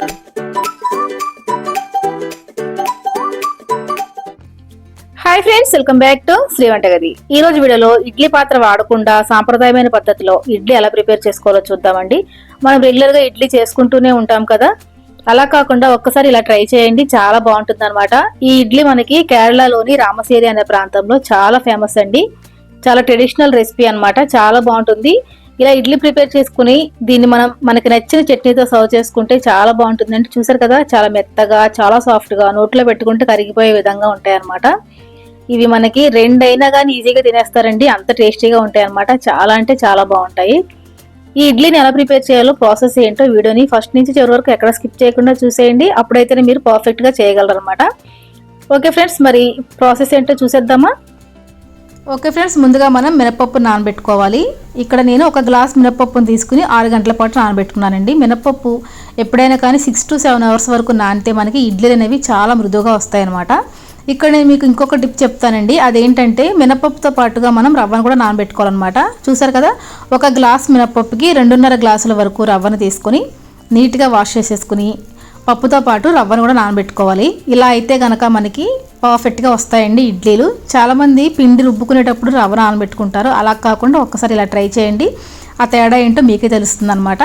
Hi friends welcome back to Shri వంటగది ఈ రోజు వీడియోలో ఇడ్లీ పాత్ర వాడకుండా సాంప్రదాయమైన పద్ధతిలో ఇడ్లీ ఎలా ప్రిపేర్ చేసుకోవాలో చూద్దామండి. మనం రెగ్యులర్గా ఇడ్లీ చేసుకుంటూనే ఉంటాం కదా. అలా కాకుండా ఒక్కసారి ఇలా ట్రై చేయండి చాలా బాగుంటుంది అనమాట ఈ ఇడ్లీ మనకి కేరళలోని రామసేరి అనే ప్రాంతంలో చాలా ఫేమస్ అండి. చాలా ట్రెడిషనల్ రెసిపీ అనమాట చాలా బాగుంటుంది. ఇలా ఇడ్లీ ప్రిపేర్ చేసుకుని దీన్ని మనం మనకి నచ్చిన చట్నీతో సర్వ్ చేసుకుంటే చాలా బాగుంటుంది. అంటే చూసారు కదా చాలా మెత్తగా చాలా సాఫ్ట్గా నోట్లో పెట్టుకుంటే కరిగిపోయే విధంగా ఉంటాయన్నమాట. ఇవి మనకి రెండు అయినా కానీ ఈజీగా తినేస్తారండి. అంత టేస్టీగా ఉంటాయి అన్నమాట చాలా అంటే చాలా బాగుంటాయి. ఈ ఇడ్లీని ఎలా ప్రిపేర్ చేయాలో ప్రాసెస్ ఏంటో వీడియోని ఫస్ట్ నుంచి చివరి వరకు ఎక్కడ స్కిప్ చేయకుండా చూసేయండి. అప్పుడైతేనే మీరు పర్ఫెక్ట్గా చేయగలరు అనమాట ఓకే ఫ్రెండ్స్ మరి ప్రాసెస్ ఏంటో చూసేద్దామా? ఓకే ఫ్రెండ్స్ ముందుగా మనం మినపప్పు నానబెట్టుకోవాలి. ఇక్కడ నేను ఒక గ్లాస్ మినపప్పును తీసుకుని ఆరు గంటల పాటు నానబెట్టుకున్నానండి. మినపప్పు ఎప్పుడైనా కానీ సిక్స్ టు సెవెన్ అవర్స్ వరకు నానితే మనకి ఇడ్లీలు అనేవి చాలా మృదువుగా వస్తాయన్నమాట. ఇక్కడ నేను మీకు ఇంకొక టిప్ చెప్తానండి. అదేంటంటే మినపప్పుతో పాటుగా మనం రవ్వను కూడా నానబెట్టుకోవాలన్నమాట. చూసారు కదా? ఒక గ్లాస్ మినపప్పుకి రెండున్నర గ్లాసుల వరకు రవ్వను తీసుకొని నీట్గా వాష్ చేసేసుకుని పప్పుతో పాటు రవ్వను కూడా నానబెట్టుకోవాలి. ఇలా అయితే కనుక మనకి పర్ఫెక్ట్గా వస్తాయండి ఇడ్లీలు. చాలామంది పిండి రుబ్బుకునేటప్పుడు రవ్వ నానబెట్టుకుంటారు. అలా కాకుండా ఒక్కసారి ఇలా ట్రై చేయండి. ఆ తేడా ఏంటో మీకే తెలుస్తుంది అనమాట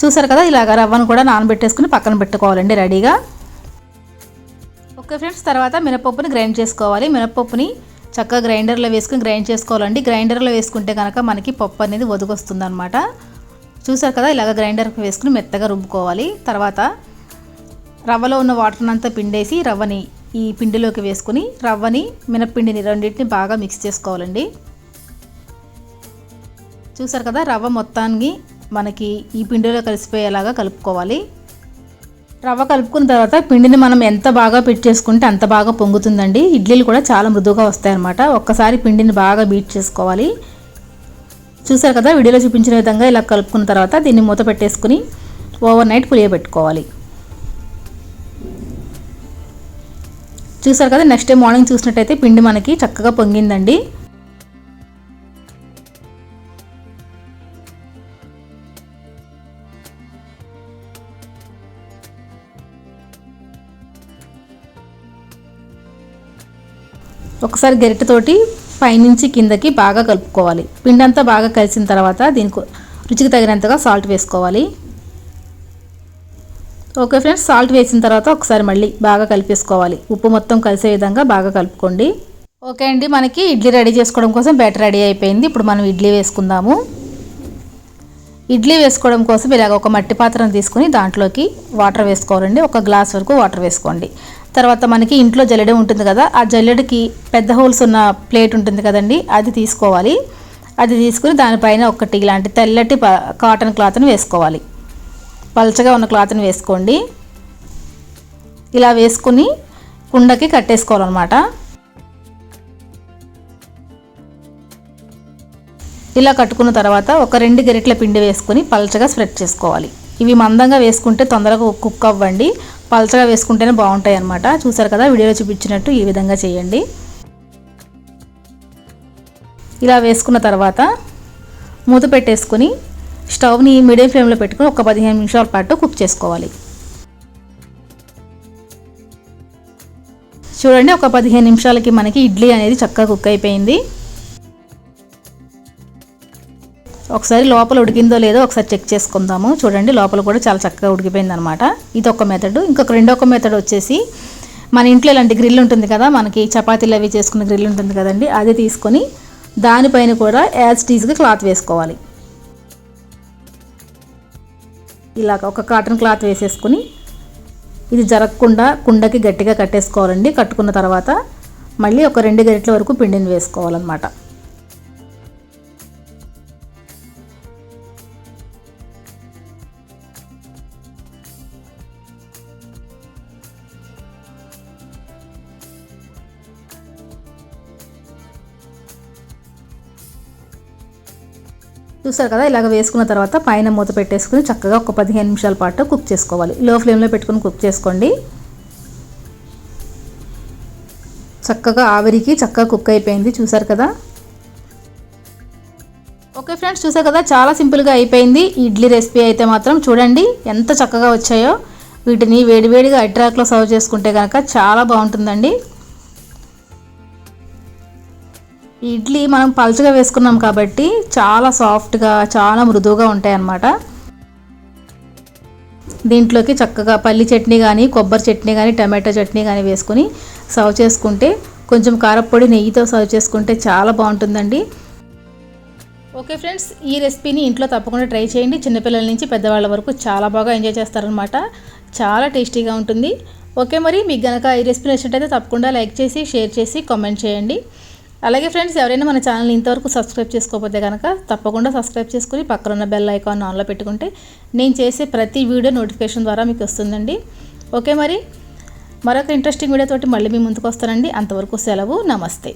చూసారు కదా ఇలాగ రవ్వను కూడా నానబెట్టేసుకుని పక్కన పెట్టుకోవాలండి రెడీగా. ఓకే ఫ్రెండ్స్ తర్వాత మినపప్పుని గ్రైండ్ చేసుకోవాలి. మినపప్పుని చక్కగా గ్రైండర్లో వేసుకుని గ్రైండ్ చేసుకోవాలండి. గ్రైండర్లో వేసుకుంటే కనుక మనకి పప్పు అనేది వదిగొస్తుంది అనమాట చూసారు కదా ఇలాగ గ్రైండర్కి వేసుకుని మెత్తగా రుబ్బుకోవాలి. తర్వాత రవ్వలో ఉన్న వాటర్ అంతా పిండేసి రవ్వని ఈ పిండిలోకి వేసుకుని రవ్వని మినప్పిండిని రెండింటిని బాగా మిక్స్ చేసుకోవాలండి. చూసారు కదా రవ్వ మొత్తాన్ని మనకి ఈ పిండిలో కలిసిపోయేలాగా కలుపుకోవాలి. రవ్వ కలుపుకున్న తర్వాత పిండిని మనం ఎంత బాగా పిట్ చేసుకుంటే అంత బాగా పొంగుతుందండి. ఇడ్లీలు కూడా చాలా మృదువుగా వస్తాయన్నమాట. ఒక్కసారి పిండిని బాగా బీట్ చేసుకోవాలి. చూసారు కదా వీడియోలో చూపించిన విధంగా ఇలా కలుపుకున్న తర్వాత దీన్ని మూత పెట్టేసుకుని ఓవర్ నైట్ పులియబెట్టుకోవాలి. చూసారు కదా నెక్స్ట్ డే మార్నింగ్ చూసినట్టయితే పిండి మనకి చక్కగా పొంగిందండి. ఒకసారి గరిటెతోటి పైనుంచి కిందకి బాగా కలుపుకోవాలి. పిండి అంతా బాగా కలిసిన తర్వాత దీనికి రుచికి తగినంతగా సాల్ట్ వేసుకోవాలి. ఓకే ఫ్రెండ్స్ సాల్ట్ వేసిన తర్వాత ఒకసారి మళ్ళీ బాగా కలిపేసుకోవాలి. ఉప్పు మొత్తం కలిసే విధంగా బాగా కలుపుకోండి. ఓకే అండి మనకి ఇడ్లీ రెడీ చేసుకోవడం కోసం బ్యాటర్ రెడీ అయిపోయింది. ఇప్పుడు మనం ఇడ్లీ వేసుకుందాము. ఇడ్లీ వేసుకోవడం కోసం ఇలాగ ఒక మట్టి పాత్రను తీసుకుని దాంట్లోకి వాటర్ వేసుకోవాలండి. ఒక గ్లాస్ వరకు వాటర్ వేసుకోండి. తర్వాత మనకి ఇంట్లో జల్లెడ ఉంటుంది కదా ఆ జల్లెడకి పెద్ద హోల్స్ ఉన్న ప్లేట్ ఉంటుంది కదండి అది తీసుకోవాలి. అది తీసుకుని దానిపైన ఒకటి ఇలాంటి తెల్లటి కాటన్ క్లాత్ని వేసుకోవాలి. పల్చగా ఉన్న క్లాత్ని వేసుకోండి. ఇలా వేసుకుని కుండకి కట్టేసుకోవాలన్నమాట. ఇలా కట్టుకున్న తర్వాత ఒక రెండు గరిటెల పిండి వేసుకుని పలచగా స్ప్రెడ్ చేసుకోవాలి. ఇవి మందంగా వేసుకుంటే తొందరగా కుక్ అవ్వండి. పలచగా వేసుకుంటేనే బాగుంటాయి అన్నమాట చూసారు కదా వీడియోలో చూపించినట్టు ఈ విధంగా చేయండి. ఇలా వేసుకున్న తర్వాత మూత పెట్టేసుకుని స్టవ్ని మీడియం ఫ్లేమ్లో పెట్టుకుని ఒక పదిహేను నిమిషాల పాటు కుక్ చేసుకోవాలి. చూడండి ఒక పదిహేను నిమిషాలకి మనకి ఇడ్లీ అనేది చక్కగా కుక్ అయిపోయింది. ఒకసారి లోపల ఉడికిందో లేదో ఒకసారి చెక్ చేసుకుందాము. చూడండి లోపల కూడా చాలా చక్కగా ఉడికిపోయింది అనమాట ఇది ఒక మెథడ్. ఇంకొక రెండొక మెథడ్ వచ్చేసి మన ఇంట్లో ఇలాంటి గ్రిల్ ఉంటుంది కదా మనకి చపాతీలు అవి చేసుకున్న గ్రిల్ ఉంటుంది కదండి అది తీసుకొని దానిపైన కూడా యాజ్ టీజ్గా క్లాత్ వేసుకోవాలి. ఇలాగ ఒక కాటన్ క్లాత్ వేసేసుకుని ఇది జరగకుండా కుండకి గట్టిగా కట్టేసుకోవాలండి. కట్టుకున్న తర్వాత మళ్ళీ ఒక రెండు గరిటెల వరకు పిండిని వేసుకోవాలన్నమాట. చూసారు కదా ఇలాగ వేసుకున్న తర్వాత పైన మూత పెట్టేసుకుని చక్కగా ఒక పదిహేను నిమిషాల పాటు కుక్ చేసుకోవాలి. లో ఫ్లేమ్లో పెట్టుకుని కుక్ చేసుకోండి. చక్కగా ఆవిరికి చక్కగా కుక్ అయిపోయింది చూసారు కదా? ఓకే ఫ్రెండ్స్ చూసారు కదా చాలా సింపుల్గా అయిపోయింది. ఇడ్లీ రెసిపీ అయితే మాత్రం చూడండి ఎంత చక్కగా వచ్చాయో. వీటిని వేడివేడిగా అడ్రాక్లో సర్వ్ చేసుకుంటే కనుక చాలా బాగుంటుందండి. ఇడ్లీ మనం పలుచగా వేసుకున్నాం కాబట్టి చాలా సాఫ్ట్గా చాలా మృదువుగా ఉంటాయి అన్నమాట దీంట్లోకి చక్కగా పల్లి చట్నీ కానీ కొబ్బరి చట్నీ కానీ టమాటో చట్నీ కానీ వేసుకొని సర్వ్ చేసుకుంటే కొంచెం కారపొడి నెయ్యితో సర్వ్ చేసుకుంటే చాలా బాగుంటుందండి. ఓకే ఫ్రెండ్స్ ఈ రెసిపీని ఇంట్లో తప్పకుండా ట్రై చేయండి. చిన్నపిల్లల నుంచి పెద్దవాళ్ళ వరకు చాలా బాగా ఎంజాయ్ చేస్తారనమాట చాలా టేస్టీగా ఉంటుంది. ఓకే మరి మీకు గనక ఈ రెసిపీ నచ్చినట్టయితే తప్పకుండా లైక్ చేసి షేర్ చేసి కామెంట్ చేయండి. అలాగే ఫ్రెండ్స్ ఎవరైనా మన ఛానల్ని ఇంతవరకు సబ్స్క్రైబ్ చేసుకోకపోతే కనుక తప్పకుండా సబ్స్క్రైబ్ చేసుకుని పక్కన ఉన్న బెల్ ఐకాన్ ఆన్లో పెట్టుకుంటే నేను చేసే ప్రతి వీడియో నోటిఫికేషన్ ద్వారా మీకు వస్తుందండి. ఓకే మరి? మరొక ఇంట్రెస్టింగ్ వీడియోతోటి మళ్ళీ మీ ముందుకు వస్తానండి. అంతవరకు సెలవు నమస్తే.